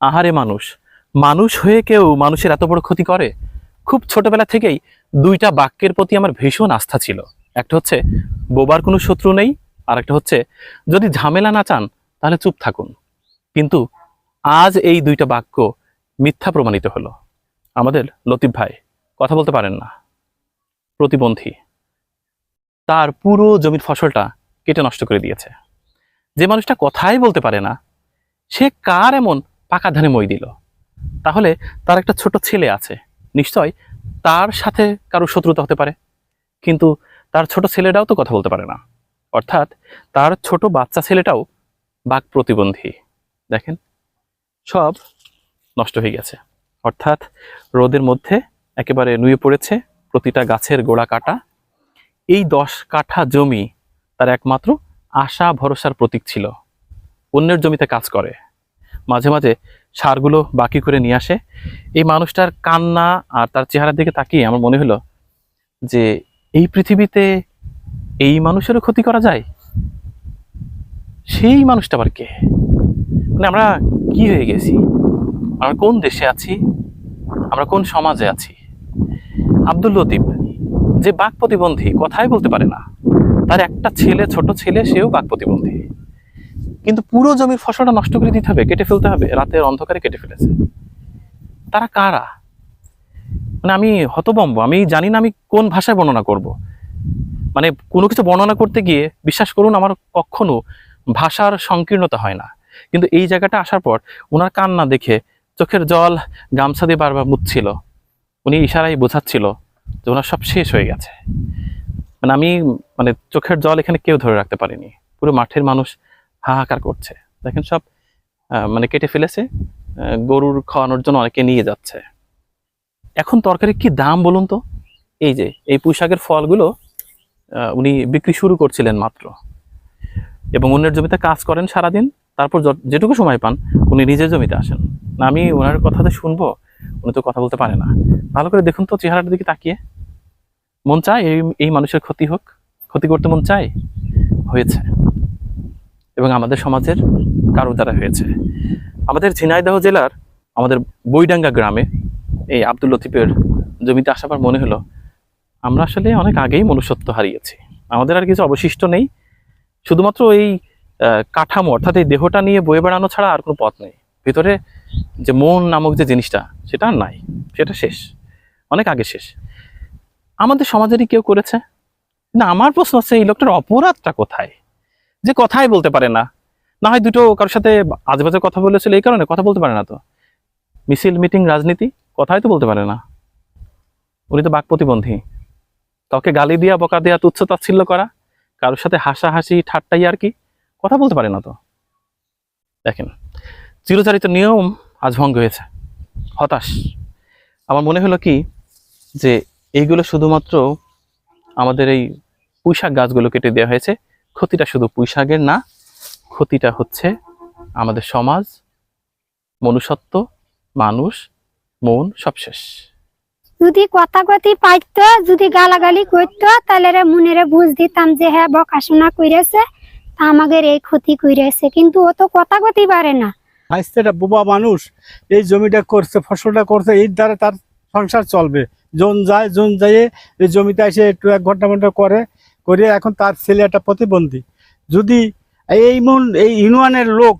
আহারে মানুষ। মানুষ হয়ে কেউ মানুষের এত বড় ক্ষতি করে? খুব ছোটবেলা থেকেই দুইটা বাক্যের প্রতি আমার ভীষণ আস্থা ছিল। একটা হচ্ছে, বোবার কোনো শত্রু নেই আর একটা হচ্ছে, যদি ঝামেলা না চান, তাহলে চুপ থাকুন। কিন্তু আজ এই দুইটা বাক্য মিথ্যা প্রমাণিত হলো। আমাদের লতিফ ভাই, কথা বলতে পারেন না। প্রতিবন্ধী। তার পুরো জমির ফসলটা কেটে নষ্ট করে দিয়েছে। যে মানুষটা কথাই বলতে পারে না, সে কার এমন পাকা ধানে মই দিল। তাহলে তার একটা ছোট ছেলে আছে। নিশ্চয় তার সাথে কারও শত্রুতা হতে পারে। কিন্তু তার ছোট ছেলেটাও তো কথা বলতে পারে না। অর্থাৎ তার ছোট বাচ্চা ছেলেটাও বাক প্রতিবন্ধী। দেখেন, সব নষ্ট হয়ে গেছে। অর্থাৎ রোদের মধ্যে একেবারে নুয়ে পড়েছে প্রতিটা গাছের গোড়া কাটা। এই দশ কাঠা জমি তার একমাত্র আশা, ভরসার প্রতীক ছিল। অন্যের জমিতে কাজ করে। মাঝে মাঝে সারগুলো বাকি করে নিয়ে আসে। এই মানুষটার কান্না আর তার চেহারার দিকে তাকিয়ে আমার মনে হলো যে, এই পৃথিবীতে এই মানুষেরও ক্ষতি করা যায়? সেই মানুষটা আবার কে? মানে আমরা কি হয়ে গেছি? আমরা কোন দেশে আছি? আমরা কোন সমাজে আছি? আব্দুল লতিফ যে বাক প্রতিবন্ধী, কথাই বলতে পারে না। তার একটা ছেলে, ছোট ছেলে, সেও বাক প্রতিবন্ধী। কিন্তু পুরো জমির ফসলটা নষ্ট করে দিতে হবে, কেটে ফেলতে হবে, রাতের অন্ধকারে কেটে ফেলেছে। তারা কারা? মানে আমি হতবম্ব আমি জানি না আমি কোন ভাষায় বর্ণনা করব। মানে কোনো কিছু বর্ণনা করতে গিয়ে বিশ্বাস করুন, আমার কখনো ভাষার সংকীর্ণতা হয় না। কিন্তু এই জায়গাটা আসার পর ওনার কান্না দেখে চোখের জল গামছা দিয়ে বারবার মুচ্ছিল উনি ইশারায় বোঝাচ্ছিল যে ওনার সব শেষ হয়ে গেছে। মানে আমি মানে চোখের জল এখানে কেউ ধরে রাখতে পারিনি। পুরো মাঠের মানুষ হাহাকার করছে। দেখেন সব মানে কেটে ফেলেছে গরুর খাওয়ানোর জন্য অনেকে নিয়ে যাচ্ছে। এখন তরকারি কি দাম বলুন তো? এই যে, এই পুঁইশাকের ফলগুলো উনি বিক্রি শুরু করছিলেন মাত্র। এবং অন্যের জমিতে কাজ করেন সারাদিন, তারপর যেটুকু সময় পান, উনি নিজের জমিতে আসেন। না, আমি ওনার কথাতে শুনব, উনি তো কথা বলতে পারে না। ভালো করে দেখুন তো চেহারাটার দিকে তাকিয়ে। মন চায় এই এই মানুষের ক্ষতি হোক, ক্ষতি করতে মন চায়? হয়েছে। এবং আমাদের সমাজের কারও দ্বারা হয়েছে। আমাদের ঝিনাইদহ জেলার আমাদের বইডাঙ্গা গ্রামে এই আব্দুল লতিফের জমিতে আসার পর মনে হলো, আমরা আসলে অনেক আগেই মনুষ্যত্ব হারিয়েছি। আমাদের আর কিছু অবশিষ্ট নেই। শুধুমাত্র এই কাঠামো অর্থাৎ এই দেহটা নিয়ে বয়ে বেড়ানো ছাড়া আর কোনো পথ নেই। ভিতরে যে মন নামক যে জিনিসটা, সেটা আর নাই। সেটা শেষ। অনেক আগে শেষ। আমাদের সমাজেরই কেউ করেছে? না, আমার প্রশ্ন হচ্ছে, এই লোকটার অপরাধটা কোথায়? যে কথাই বলতে পারে না। না হয় দুটো কারোর সাথে আজেবাজে কথা বলেছিল এই কারণে কথা বলতে পারে না তো। মিছিল, মিটিং, রাজনীতি, কথাই তো বলতে পারে না। উনি তো বাক প্রতিবন্ধী। কাউকে গালি দিয়া, বকা দেয়া, তুচ্ছ তাচ্ছিল্য করা, কারোর সাথে হাসাহাসি ঠাট্টাই আর কি, কথা বলতে পারে না তো। দেখেন, চিরচারিত নিয়ম আজ ভঙ্গ হয়েছে। হতাশ। আমার মনে হলো কি, যে এইগুলো শুধুমাত্র আমাদের এই পুঁইশাক গাছগুলো কেটে দেওয়া হয়েছে। ক্ষতিটা শুধু পুঁইশাকের না ক্ষতিটা হচ্ছে আমাদের সমাজ মনুষ্যত্ব মানুষ মন সব শেষ। যদি কথা কথি পাইতো যদি গালাগালি করতো তাহলে রে মনেরে বুঝ দিতাম যে হ্যাঁ বকাশোনা কইরেছে তা আমাদের এই ক্ষতি কইরেছে। কিন্তু ও তো কথা কথি পারে না। হাইস্তেটা বোবা মানুষ এই জমিটা করছে ফসলটা করছে এর দ্বারা তার সংসার চলবে। জন যায় জন যায় এই জমিতে এসে একটু এক ঘণ্টা ঘণ্টা করে করে এখন তার ছেলে একটা প্রতিবন্ধী। যদি এই মন এই ইউনিয়নের লোক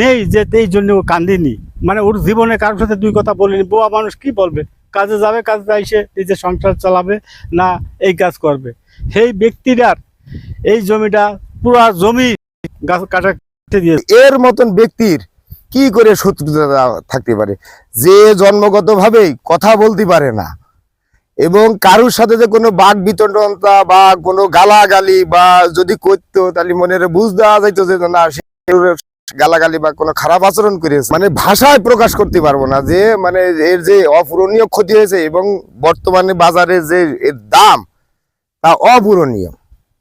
নেই যে এই জন্য ও কান্দিনি মানে ওর জীবনে কারোর সাথে দুই কথা বলিনি বোবা মানুষ কি বলবে? কাজে যাবে, কাজে যাই সে নিজের সংসার চালাবে না এই কাজ করবে? সেই ব্যক্তিটার এই জমিটা পুরা জমি গাছ কাটা কেটে দিয়েছে। এর মতন ব্যক্তির কি করে শত্রুতা থাকতে পারে? যে জন্মগতভাবেই কথা বলতে পারে না। এবং কারুর সাথে যে কোনো বাঘ বিতণ্ডনতা বা কোনো গালাগালি বা যদি করতো, তাহলে মনে বুঝ দেওয়া যাইতো যে, না গালাগালি বা কোনো খারাপ আচরণ করেছে মানে ভাষায় প্রকাশ করতে পারব না যে মানে এর যে অপূরণীয় ক্ষতি হয়েছে এবং বর্তমানে বাজারে যে এর দাম, তা অপূরণীয়।